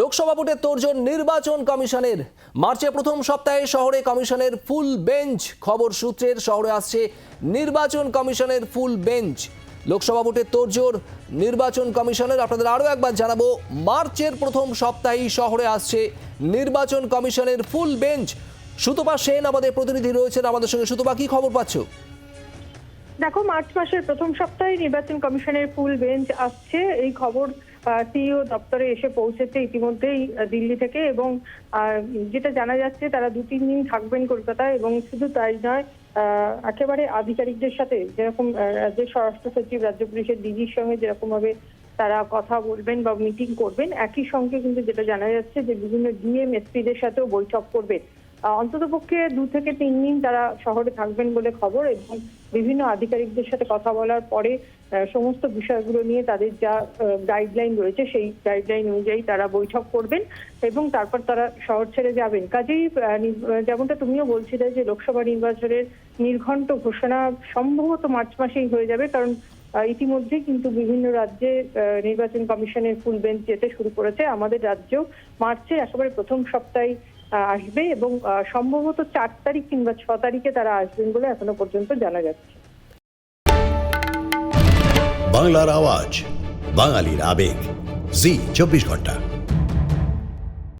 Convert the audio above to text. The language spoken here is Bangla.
লোকসভা ভোটের তোড়জোড় নির্বাচন কমিশনের। মার্চে প্রথম সপ্তাহে শহরে কমিশনের ফুল বেঞ্চ খবর সূত্রের শহরে আসছে নির্বাচন কমিশনের ফুল বেঞ্চ। লোকসভা ভোটের তোড়জোড় নির্বাচন কমিশনের, আপনাদের আরও একবার জানাব, মার্চের প্রথম সপ্তাহেই শহরে আসছে নির্বাচন কমিশনের ফুল বেঞ্চ। সুতপা সেন আমাদের প্রতিনিধি রয়েছেন, আমাদের সঙ্গে। সুতপা, কি খবর পাচ্ছ? দেখো, মার্চ মাসের প্রথম সপ্তাহে নির্বাচন কমিশনের ফুল বেঞ্চ আসছে। এই খবর সিইও দপ্তরে এসে পৌঁছেছে ইতিমধ্যেই দিল্লি থেকে এবং যেটা জানা যাচ্ছে তারা দু, তিন দিন থাকবেন কলকাতায় এবং শুধু তাই নয় একেবারে আধিকারিকদের সাথে যেরকম রাজ্যের স্বরাষ্ট্র সচিব, রাজ্য পুলিশের ডিজির সঙ্গে যেরকম ভাবে তারা কথা বলবেন বা মিটিং করবেন, একই সঙ্গে কিন্তু যেটা জানা যাচ্ছে যে বিভিন্ন ডিএম এসপিদের সাথেও বৈঠক করবেন অন্তত পক্ষে দু থেকে তিন দিন তারা শহরে থাকবেন বলে খবর এবং বিভিন্ন আধিকারিকদের সাথে কথা বলার পরে সমস্ত বিষয়গুলো নিয়ে তাদের যা গাইডলাইন রয়েছে সেই গাইডলাইন অনুযায়ী তারা বৈঠক করবেন এবং তারপর তারা শহর ছেড়ে যাবেন। কাজেই যেমনটা তুমিও বলছিলে যে লোকসভা নির্বাচনের নির্ঘণ্ট ঘোষণা সম্ভবত মার্চ মাসেই হয়ে যাবে কারণ আহ, ইতিমধ্যেই কিন্তু বিভিন্ন রাজ্যে নির্বাচন কমিশনের ফুল বেঞ্চ যেতে শুরু করেছে। আমাদের রাজ্যেও মার্চের একেবারে প্রথম সপ্তাহে আসবে এবং সম্ভবত চার তারিখ কিংবা ছ তারিখে তারা আসবেন বলে এখনও পর্যন্ত জানা যাচ্ছে। বাংলার আওয়াজ, বাঙালির আবেগ। জি, চব্বিশ ঘণ্টা।